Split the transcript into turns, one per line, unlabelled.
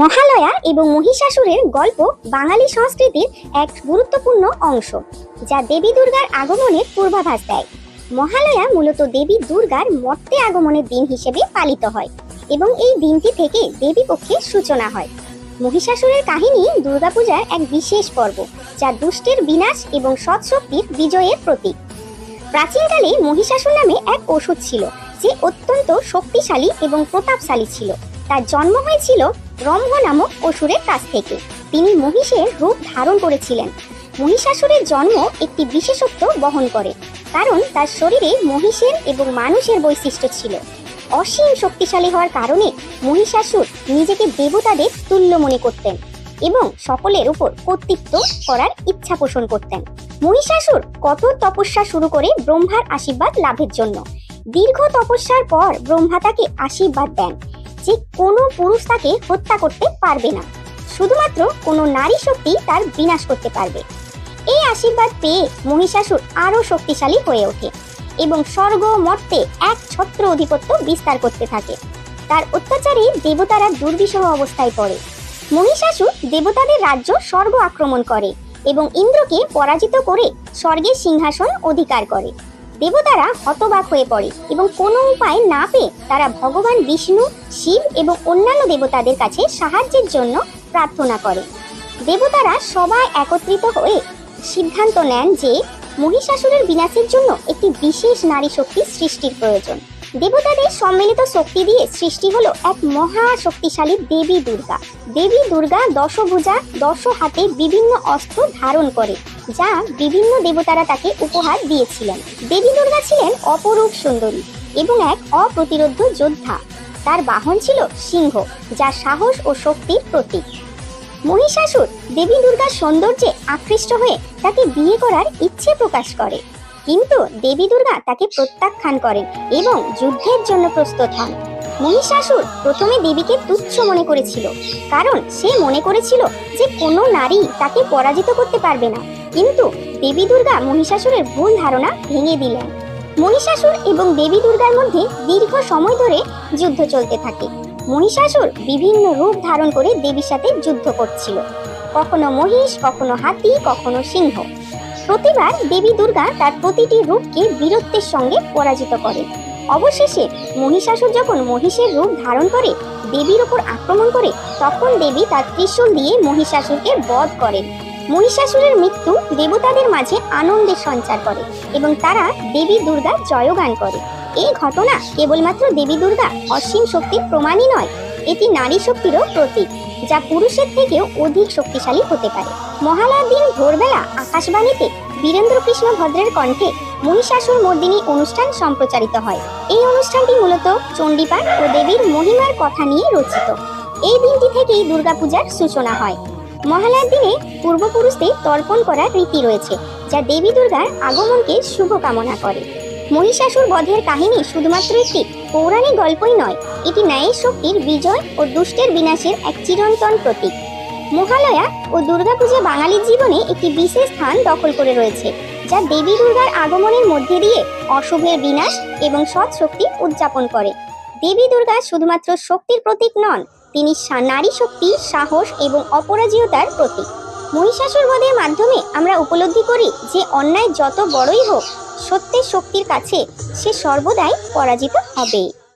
মহালয়া এবং মহিষাসুরের গল্প বাঙালি সংস্কৃতির এক গুরুত্বপূর্ণ অংশ, যা দেবী দুর্গার আগমনের পূর্বাভাস দেয়। মহালয়া মূলত দেবী দুর্গার মর্তে আগমনের দিন হিসেবে পালিত হয় এবং এই দিনটি থেকে দেবী পক্ষের সূচনা হয়। মহিষাসুরের কাহিনী দুর্গাপূজার এক বিশেষ পর্ব, যা দুষ্টের বিনাশ এবং সৎশক্তির বিজয়ের প্রতীক। প্রাচীনকালে মহিষাসুর নামে এক ওষুধ ছিল, যে অত্যন্ত শক্তিশালী এবং প্রতাপশালী ছিল। তার জন্ম হয়েছিল রম্ভ নামক অসুরের কাছ থেকে। তিনি মহিষের রূপ ধারণ করেছিলেন। মহিষাসুরের জন্ম একটি বিশেষত্ব বহন করে, কারণ তার শরীরে মহিষের এবং মানুষের বৈশিষ্ট্য ছিল। অসীম শক্তিশালী হওয়ার কারণে মহিষাসুর নিজেকে দেবতাদের তুল্য মনে করতেন এবং সকলের উপর কর্তৃত্ব করার ইচ্ছা পোষণ করতেন। মহিষাসুর কত তপস্যা শুরু করে ব্রহ্মার আশীর্বাদ লাভের জন্য। দীর্ঘ তপস্যার পর ব্রহ্মা তাকে আশীর্বাদ দেন। যে কোনো পুরুষ তাকে হত্যা করতে পারবে না। শুধুমাত্র কোনো নারী শক্তি তার বিনাশ করতে পারবে। এই আশীর্বাদ পেয়ে মহিষাসুর আরও শক্তিশালী হয়ে ওঠে এবং স্বর্গ মর্তে এক ছত্র অধিপত্য বিস্তার করতে থাকে। তার অত্যাচারে দেবতারা দুর্বিষহ অবস্থায় পড়ে। মহিষাসুর দেবতাদের রাজ্য স্বর্গ আক্রমণ করে এবং ইন্দ্রকে পরাজিত করে স্বর্গের সিংহাসন অধিকার করে। দেবতারা হতবাক হয়ে পড়ে এবং কোনো উপায় না পেয়ে তারা ভগবান বিষ্ণু, শিব এবং অন্যান্য দেবতাদের কাছে সাহায্যের জন্য প্রার্থনা করে। দেবতারা সবাই একত্রিত হয়ে সিদ্ধান্ত নেন যে মহিষাসুরের বিনাশের জন্য একটি বিশেষ নারী শক্তি সৃষ্টির প্রয়োজন। দেবতাদের সম্মিলিত শক্তি দিয়ে সৃষ্টি হলো এক মহা শক্তিশালী দেবী দুর্গা। দেবী দুর্গা দশভুজা দশ হাতে বিভিন্ন অস্ত্র ধারণ করে, যা বিভিন্ন দেবতারা তাকে উপহার দিয়েছিলেন। দেবী দুর্গা ছিলেন অপরূপ সুন্দরী এবং এক অপ্রতিরোধ যোদ্ধা। তার বাহন ছিল সিংহ যা সাহস ও শক্তির প্রতীক। মহিষাসুর দেবী দুর্গার সৌন্দর্যে আকৃষ্ট হয়ে তাকে বিয়ে করার ইচ্ছে প্রকাশ করে। কিন্তু দেবী দুর্গা তাকে প্রত্যাখ্যান করেন এবং যুদ্ধের জন্য প্রস্তুত হন। মহিষাসুর প্রথমে দেবীকে তুচ্ছ মনে করেছিল, কারণ সে মনে করেছিল যে কোনো নারী তাকে পরাজিত করতে পারবে না। কিন্তু দেবী দুর্গা মহিষাসুরের ভুল ধারণা ভেঙে দিলেন। মহিষাসুর এবং দেবী দুর্গার মধ্যে দীর্ঘ সময় ধরে যুদ্ধ চলতে থাকে। মহিষাসুর বিভিন্ন রূপ ধারণ করে দেবীর সাথে যুদ্ধ করছিল। কখনো মহিষ, কখনো হাতি, কখনো সিংহ। প্রতিবার দেবী দুর্গা তার প্রতিটি রূপকে বীরত্বের সঙ্গে পরাজিত করেন। অবশেষে মহিষাসুর যখন মহিষের রূপ ধারণ করে, দেবীর ওপর আক্রমণ করে, তখন দেবী তার ত্রিশূল দিয়ে মহিষাসুরকে বধ করেন। মহিষাসুরের মৃত্যু দেবতাদের মাঝে আনন্দের সঞ্চার করে এবং তারা দেবী দুর্গার জয়গান করে। এই ঘটনা কেবলমাত্র দেবী দুর্গা অসীম শক্তির প্রমাণই নয় এটি নারী শক্তিরও প্রতীক, যা পুরুষের থেকেও অধিক শক্তিশালী হতে পারে। মহালয়ার দিন ভোরবেলা আকাশবাণীতে বীরেন্দ্র কৃষ্ণ ভদ্রের কণ্ঠে মহিষাসুর মর্দিনী অনুষ্ঠান সম্প্রচারিত হয়। এই অনুষ্ঠানটি মূলত চণ্ডীপাঠ ও দেবীর মহিমার কথা নিয়ে রচিত। এই দিনটি থেকেই দুর্গাপূজার সূচনা হয়। মহালয়ার দিনে পূর্বপুরুষদের তর্পণ করার রীতি রয়েছে, যা দেবী দুর্গার আগমনকে শুভ কামনা করে। মহিষাসুর বধের কাহিনী শুধুমাত্র একটি পৌরাণিক গল্পই নয়, এটি ন্যায়ের শক্তির বিজয় ও দুষ্টের বিনাশের এক চিরন্তন প্রতীক। মহালয়া ও দুর্গাপূজা বাঙালির জীবনে একটি বিশেষ স্থান দখল করে রয়েছে, যা দেবী দুর্গার আগমনের মধ্যে দিয়ে অশুভের বিনাশ এবং সৎ শক্তি উদযাপন করে। দেবী দুর্গা শুধুমাত্র শক্তির প্রতীক নন, তিনি নারী শক্তি সাহস এবং অপরাজীয়তার প্রতীক। মহিষাসুর বধের মাধ্যমে আমরা উপলব্ধি করি যে অন্যায় যত বড়ই হোক, সত্যের শক্তির কাছে সে সর্বদাই পরাজিত হবে